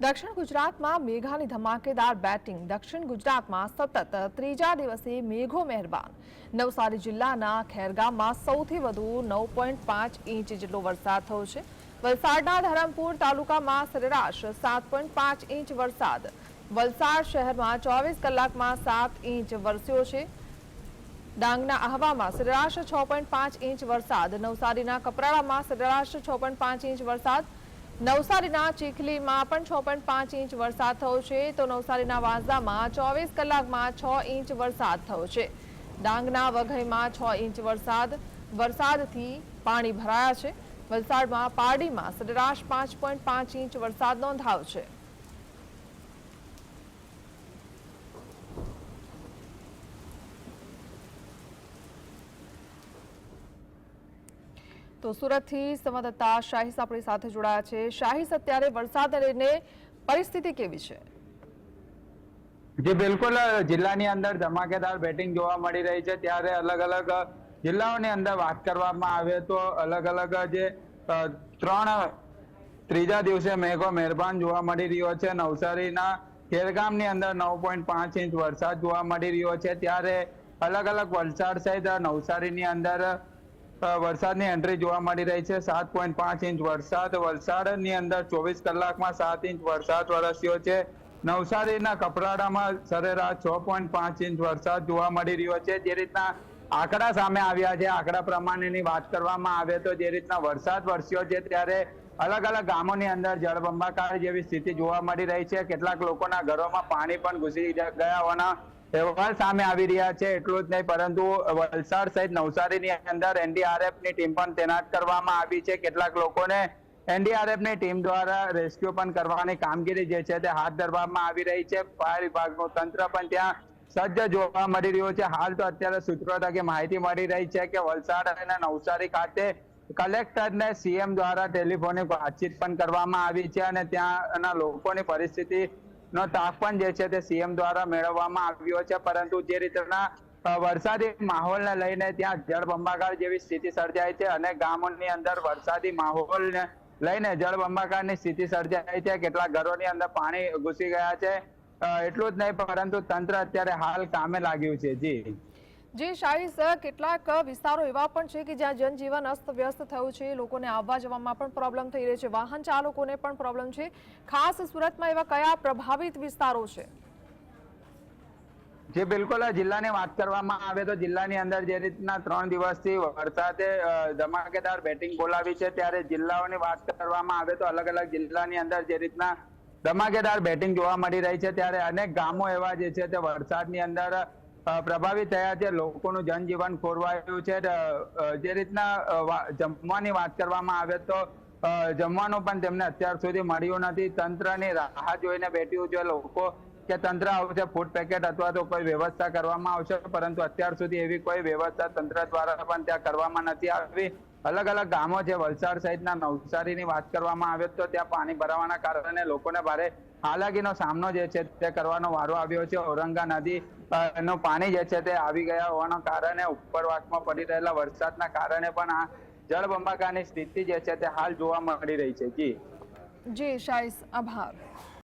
દક્ષિણ ગુજરાતમાં મેઘાની ધમાકેદાર બેટિંગ. દક્ષિણ ગુજરાતમાં સતત ત્રીજા દિવસે મેઘો મહેરબાન. નવસારી જિલ્લાના ખેરગામમાં સૌથી વધુ નવ પોઈન્ટ પાંચ ઇંચ જેટલો વરસાદ થયો છે. વલસાડના ધરમપુર તાલુકામાં સરેરાશ સાત પોઈન્ટ પાંચ ઇંચ વરસાદ. વલસાડ શહેરમાં ચોવીસ કલાકમાં સાત ઇંચ વરસ્યો છે. ડાંગના આહવામાં સરેરાશ છ પોઈન્ટ પાંચ ઇંચ વરસાદ. નવસારીના કપરાડામાં સરેરાશ છ પોઈન્ટ પાંચ ઇંચ વરસાદ. નવસારીના ચીખલીમાં પણ છ પોઈન્ટ પાંચ ઇંચ વરસાદ થયો છે. તો નવસારીના વાંસદામાં ચોવીસ કલાકમાં છ ઇંચ વરસાદ થયો છે. ડાંગના વઘઈમાં છ ઇંચ વરસાદ. વરસાદથી પાણી ભરાયા છે. વલસાડમાં પારડીમાં સરેરાશ પાંચ પોઈન્ટ પાંચ ઇંચ વરસાદ નોંધાયો છે. તો સુરતથી સંવાદદાતા શાહીસ આપણી સાથે જોડાયા છે. શાહીસ અત્યારે વરસાદને લઈને પરિસ્થિતિ કેવી છે? જે બિલકુલ જિલ્લાની અંદર ધમાકેદાર બેટિંગ જોવા મળી રહી છે. ત્યારે અલગ અલગ જિલ્લાઓની અંદર વાત કરવામાં આવે તો અલગ અલગ જે ત્રણ ત્રીજા દિવસે મેઘો મહેરબાન જોવા મળી રહ્યો છે. નવસારીના ખેરગામની અંદર નવ પોઈન્ટ પાંચ ઇંચ વરસાદ જોવા મળી રહ્યો છે. ત્યારે અલગ અલગ વલસાડ સહિત નવસારીની અંદર વરસાદની એન્ટ્રી જોવા મળી રહી છે. સાત પોઈન્ટ પાંચ ઇંચ વરસાદ. વલસાડની અંદર ચોવીસ કલાકમાં સાત ઇંચ વરસાદ વરસ્યો છે. નવસારીના કપરાડામાં સરેરાશ છ પોઈન્ટ પાંચ ઇંચ વરસાદ જોવા મળી રહ્યો છે. જે રીતના આંકડા સામે આવ્યા છે, આંકડા પ્રમાણેની વાત કરવામાં આવે તો જે રીતના વરસાદ વરસ્યો છે, ત્યારે અલગ અલગ ગામોની અંદર જળબંબાકાર જેવી સ્થિતિ જોવા મળી રહી છે. કેટલાક લોકોના ઘરોમાં પાણી પણ ઘૂસી ગયા હોવાના અહેવાલ સામે આવી રહ્યા છે, એટલું જ નહીં, પરંતુ વલસાડ સહિત નવસારીની અંદર એનડીઆરએફની ટીમ પણ તૈનાત કરવામાં આવી છે. કેટલાક લોકોને એનડીઆરએફની ટીમ દ્વારા રેસ્ક્યુ પણ કરવાની કામગીરી જે છે તે હાથ ધરવામાં આવી રહી છે. ફાયર વિભાગનું તંત્ર પણ ત્યાં સજ્જ જોવા મળી રહ્યું છે. હાલ તો અત્યારે સૂત્રો થકી માહિતી મળી રહી છે કે વલસાડ અને નવસારી ખાતે કલેક્ટરને સીએમ દ્વારા ટેલિફોનિક વાતચીત પણ કરવામાં આવી છે અને ત્યાંના લોકોની પરિસ્થિતિ નો તાફ પણ જે છે તે સીએમ દ્વારા મેળવવામાં આવ્યો છે. પરંતુ જે રીતના વરસાદી માહોલને લઈને ત્યાં જળબંબાકાર જેવી સ્થિતિ સર્જાય છે અને ગામોની અંદર વરસાદી માહોલને લઈને જળબંબાકારની સ્થિતિ સર્જાય છે. કેટલાક ઘરોની અંદર પાણી ઘૂસી ગયા છે. એટલું જ નહીં પરંતુ તંત્ર અત્યારે હાલ કામે લાગ્યું છે. જી. જે શાહીસ કેટલાક વિસ્તારો એવા પણ છે કે જ્યાં જનજીવન અસ્તવ્યસ્ત થયું છે. લોકોને આવવા જવામાં પણ પ્રોબ્લેમ થઈ રહી છે. વાહન ચાલકોને પણ પ્રોબ્લેમ છે. ખાસ સુરતમાં એવા કયા પ્રભાવિત વિસ્તારો છે? જે બિલકુલ જિલ્લાની વાત કરવામાં આવે તો જિલ્લાની અંદર જે રીતના ત્રણ દિવસથી વરસાદે ધમાકેદાર બેટિંગ બોલાવી છે. ત્યારે જિલ્લાઓની વાત કરવામાં આવે તો અલગ અલગ જિલ્લાની અંદર જે રીતના ધમાકેદાર બેટિંગ જોવા મળી રહી છે. ત્યારે અનેક ગામો એવા જે છે તે વરસાદની અંદર પ્રભાવિત થયા છે. લોકોનું જનજીવન ખોરવાયું છે. જે રીતના જમવાની વાત કરવામાં આવે તો જમવાનું પણ તેમને અત્યાર સુધી મળ્યું નથી. તંત્રની રાહ જોઈને બેઠ્યું છે લોકો કે તંત્ર આવશે ફૂડ પેકેટ અથવા તો કોઈ વ્યવસ્થા કરવામાં આવશે. પરંતુ અત્યાર સુધી એવી કોઈ વ્યવસ્થા તંત્ર દ્વારા પણ ત્યાં કરવામાં નથી આવી. અલગ અલગ ગામો છે વલસાડ સહિતના નવસારીની વાત કરવામાં આવે તો ત્યાં પાણી ભરાવાના કારણે લોકોને ભારે હાલાકીનો સામનો જે છે તે કરવાનો વારો આવ્યો છે. ઔરંગા નદી નું પાણી જે છે તે આવી ગયા હોવાના કારણે ઉપરવાસમાં પડી રહેલા વરસાદના કારણે પણ આ જળબંબાકારની સ્થિતિ જે છે તે હાલ જોવા મળી રહી છે. જી. જી શાઈસ આભાર.